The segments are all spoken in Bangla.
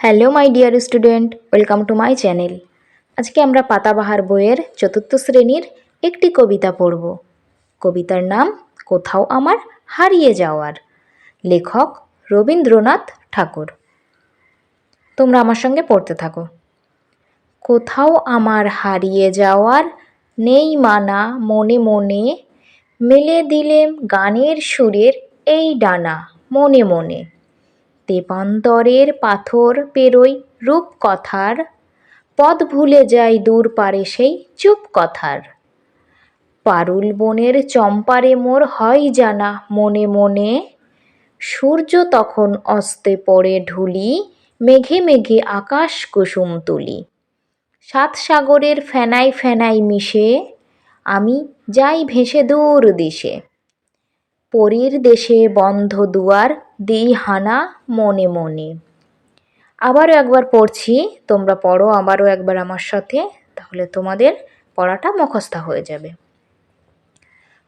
Hello my dear student welcome to my channel আজকে আমরা পাতাবাহার বইয়ের চতুর্থ শ্রেণির একটি কবিতা পড়ব। কবিতার নাম কোথাও আমার হারিয়ে যাওয়ার। লেখক রবীন্দ্রনাথ ঠাকুর। তোমরা আমার সঙ্গে পড়তে থাকো। কোথাও আমার হারিয়ে যাওয়ার নেই মানা মনে মনে, মেলে দিলেম গানের সুরের এই ডানা মনে মনে। তেপান্তরের পাথর পেরোই রূপ কথার পথ ভুলে যাই দূর পারে সেই চুপ কথার পারুল বনের চম্পারে মোর হয় জানা মনে মনে। সূর্য তখন অস্তে পড়ে ঢুলি, মেঘে মেঘে আকাশ কুসুম তুলি। সাত সাগরের ফেনাই ফেনাই মিশে, আমি যাই ভেসে দূর দিশে। পরীর দেশে বন্ধ দুয়ার দিই হানা মনে মনে। আবারও একবার পড়ছি, তোমরা পড়ো আবারও একবার আমার সাথে, তাহলে তোমাদের পড়াটা মুখস্থ হয়ে যাবে।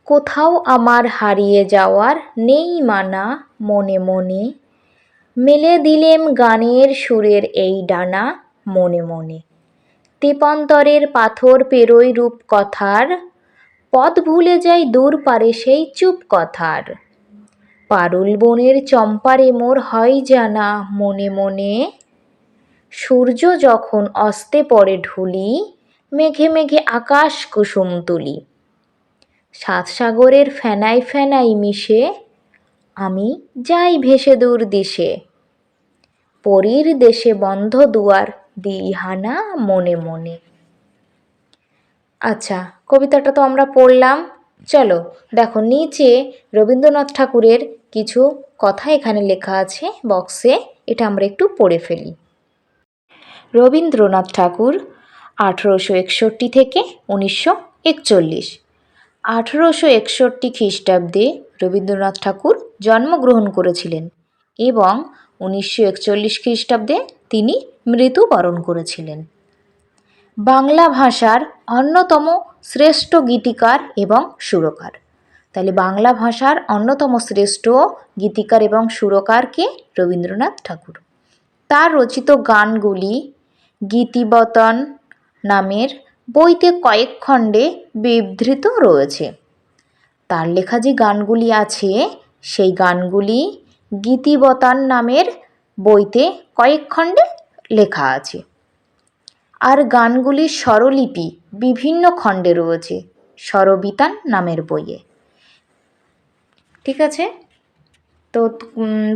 কোথাও আমার হারিয়ে যাওয়ার নেই মানা মনে মনে, মেলে দিলেম গানের সুরের এই ডানা মনে মনে। তেপান্তরের পাথর পেরোই রূপ কথার পথ ভুলে যাই দূর পারে সেই চুপ কথার পারুল বনের চম্পারে মোর হয় জানা মনে মনে। সূর্য যখন অস্তে পড়ে ঢুলি, মেঘে মেঘে আকাশ কুসুম তুলি। সাত সাগরের ফেনাই ফেনাই মিশে, আমি যাই ভেসে দূর দিশে। পরীর দেশে বন্ধ দুয়ার দিহানা মনে মনে। আচ্ছা কবিতাটা তো আমরা পড়লাম। চলো, দেখো নিচে রবীন্দ্রনাথ ঠাকুরের কিছু কথা এখানে লেখা আছে বক্সে, এটা আমরা একটু পড়ে ফেলি। রবীন্দ্রনাথ ঠাকুর আঠেরোশো একষট্টি থেকে উনিশশো একচল্লিশ। আঠেরোশো একষট্টি খ্রিস্টাব্দে রবীন্দ্রনাথ ঠাকুর জন্মগ্রহণ করেছিলেন এবং উনিশশো একচল্লিশ খ্রিস্টাব্দে তিনি মৃত্যুবরণ করেছিলেন। বাংলা ভাষার অন্যতম শ্রেষ্ঠ গীতিকার এবং সুরকার। তাহলে বাংলা ভাষার অন্যতম শ্রেষ্ঠ গীতিকার এবং সুরকারকে রবীন্দ্রনাথ ঠাকুর। তার রচিত গানগুলি গীতিবতন নামের বইতে কয়েক খণ্ডে বিধৃত রয়েছে। তার লেখা যে গানগুলি আছে, সেই গানগুলি গীতিবতান নামের বইতে কয়েক খণ্ডে লেখা আছে। আর গানগুলির স্বরলিপি বিভিন্ন খণ্ডে রয়েছে। স্বরবিতান নামের বইয়ে। ঠিক আছে? তো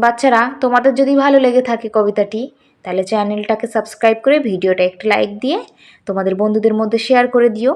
বাচ্চারা, তোমাদের যদি ভালো লেগে থাকে কবিতাটি, তাহলে চ্যানেলটাকে সাবস্ক্রাইব করে ভিডিওটা একটু লাইক দিয়ে তোমাদের বন্ধুদের মধ্যে শেয়ার করে দিও।